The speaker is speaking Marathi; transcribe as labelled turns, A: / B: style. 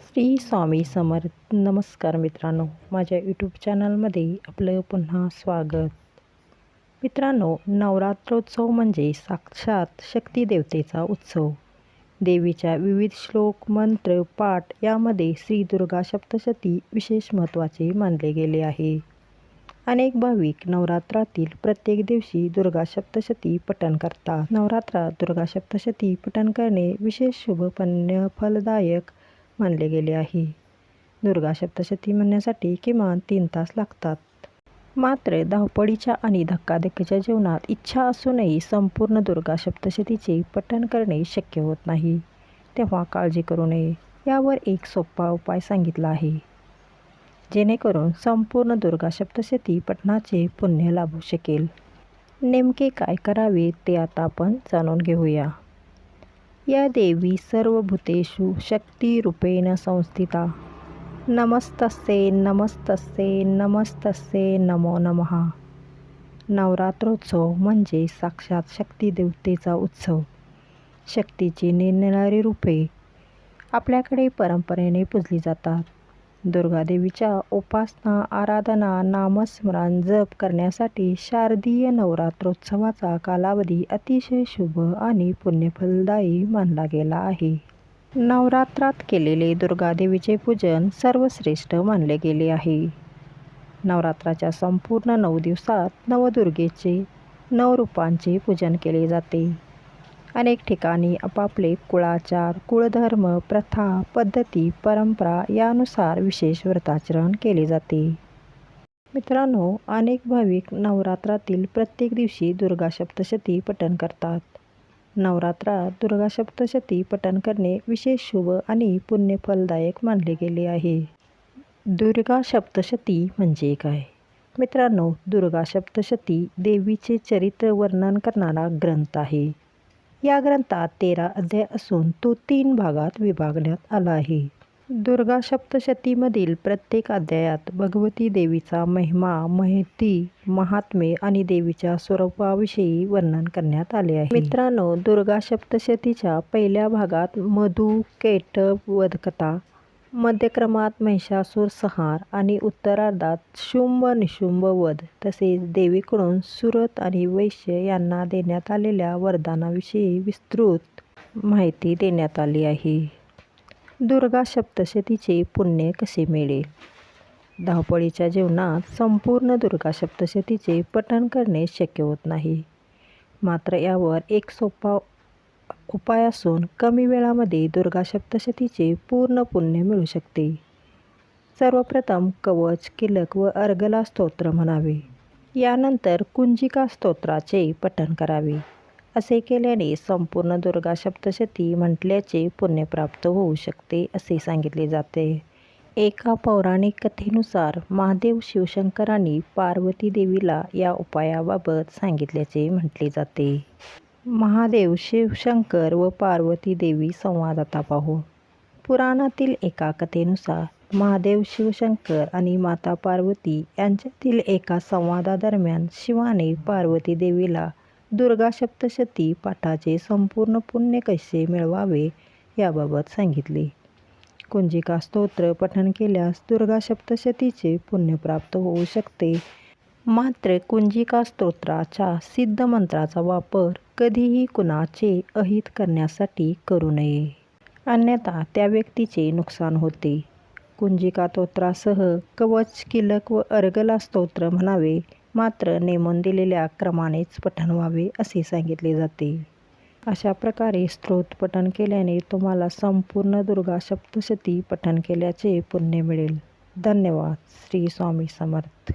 A: श्री स्वामी समर्थ नमस्कार मित्रांनो. माझ्या यूट्यूब चॅनलमध्ये आपलं पुन्हा स्वागत. मित्रांनो नवरात्रोत्सव म्हणजे साक्षात शक्ती देवतेचा उत्सव. देवीच्या विविध श्लोक मंत्र पाठ यामध्ये श्री दुर्गा सप्तशती विशेष महत्त्वाचे मानले गेले आहे. अनेक भाविक नवरात्रातील प्रत्येक दिवशी दुर्गा सप्तशती पठण करतात. नवरात्रात दुर्गा सप्तशती पठण करणे विशेष शुभ फलदायक मानले गेले आहे. दुर्गा सप्तशती म्हणण्यासाठी किमान तीन तास लागतात. मात्र धावपळीच्या आणि धक्काधक्कीच्या जीवनात इच्छा असूनही संपूर्ण दुर्गा सप्तशतीचे पठण करणे शक्य होत नाही. तेव्हा काळजी करू नये यावर एक सोपा उपाय सांगितला आहे. जेणेकरून संपूर्ण दुर्गा सप्तशती पठणाचे पुण्य लाभू शकेल. नेमके काय करावे ते आता आपण जाणून घेऊया. या देवी सर्वभूतेषु शक्तिरूपेण संस्थिता। नमस्तस्ये नमस्तस्ये नमस्तस्ये नमो नमः। नवरात्रोत्सव म्हणजे साक्षात शक्तिदेवतेचा उत्सव। शक्तीची निरनिराळी रूपे आपल्याकडे परंपरेने पूजली जातात। दुर्गादेवीच्या उपासना आराधना नामस्मरण जप करण्यासाठी शारदीय नवरात्रोत्सवाचा कालावधी अतिशय शुभ आणि पुण्यफलदायी मानला गेला आहे. नवरात्रात केलेले दुर्गादेवीचे पूजन सर्वश्रेष्ठ मानले गेले आहे. नवरात्राच्या संपूर्ण नऊ दिवसात नवदुर्गेचे नवरूपांचे पूजन केले जाते. अनेक ठिकाणी आपापले कुळाचार कुळधर्म प्रथा पद्धती परंपरा यानुसार विशेष व्रताचरण केले जाते. मित्रांनो अनेक भाविक नवरात्रातील प्रत्येक दिवशी दुर्गा सप्तशती पठण करतात. नवरात्रात दुर्गा सप्तशती पठण करणे विशेष शुभ आणि पुण्यफलदायक मानले गेले आहे. दुर्गा सप्तशती म्हणजे काय? मित्रांनो दुर्गा सप्तशती देवीचे चरित्र वर्णन करणारा ग्रंथ आहे. या ग्रंथात तेरा अध्याय असून तो तीन भागात विभागण्यात आला आहे. दुर्गा सप्तशतीमधील प्रत्येक अध्यायात भगवती देवीचा महिमा महती महात्मे आणि देवीच्या स्वरूपाविषयी वर्णन करण्यात आले आहे. मित्रांनो दुर्गा सप्तशतीच्या पहिल्या भागात मधु केटव वधकथा मध्यक्रमात महिषासूर संहार आणि उत्तरार्धात शुंभ निशुंभ वध तसेच देवीकडून सुरत आणि वैश्य यांना देण्यात आलेल्या वरदानाविषयी विस्तृत माहिती देण्यात आली आहे. दुर्गा सप्तशतीचे पुण्य कसे मिळेल? धावपळीच्या जीवनात संपूर्ण दुर्गा सप्तशतीचे पठण करणे शक्य होत नाही. मात्र यावर एक सोपा उपाय असून कमी वेळामध्ये दुर्गा सप्तशतीचे पूर्ण पुण्य मिळू शकते. सर्वप्रथम कवच किलक व अर्गला स्तोत्र म्हणावे. यानंतर कुंजिका स्तोत्राचे पठण करावे. असे केल्याने संपूर्ण दुर्गा सप्तशती म्हटल्याचे पुण्य प्राप्त होऊ शकते असे सांगितले जाते. एका पौराणिक कथेनुसार महादेव शिवशंकरांनी पार्वती देवीला या उपायाबाबत सांगितल्याचे म्हटले जाते. महादेव शिवशंकर व पार्वती देवी संवाद आता पाहू. पुराणातील एका कथेनुसार महादेव शिवशंकर आणि माता पार्वती यांच्यातील एका संवादादरम्यान शिवाने पार्वती देवीला दुर्गा सप्तशती पाठाचे संपूर्ण पुण्य कसे मिळवावे याबाबत सांगितले. कुंजिका स्तोत्र पठण केल्यास दुर्गा सप्तशतीचे पुण्य प्राप्त होऊ शकते. मात्र कुंजिका स्तोत्राच्या सिद्ध मंत्राचा वापर कधीही कुणाचे अहित करण्यासाठी करू नये. अन्यथा त्या व्यक्तीचे नुकसान होते. कुंजिका तोत्रासह कवच किलक व अर्गला स्तोत्र म्हणावे मात्र नेमून दिलेल्या क्रमानेच पठण व्हावे असे सांगितले जाते. अशा प्रकारे स्त्रोत पठण केल्याने तुम्हाला संपूर्ण दुर्गा सप्तशती पठण केल्याचे पुण्य मिळेल. धन्यवाद. श्री स्वामी समर्थ.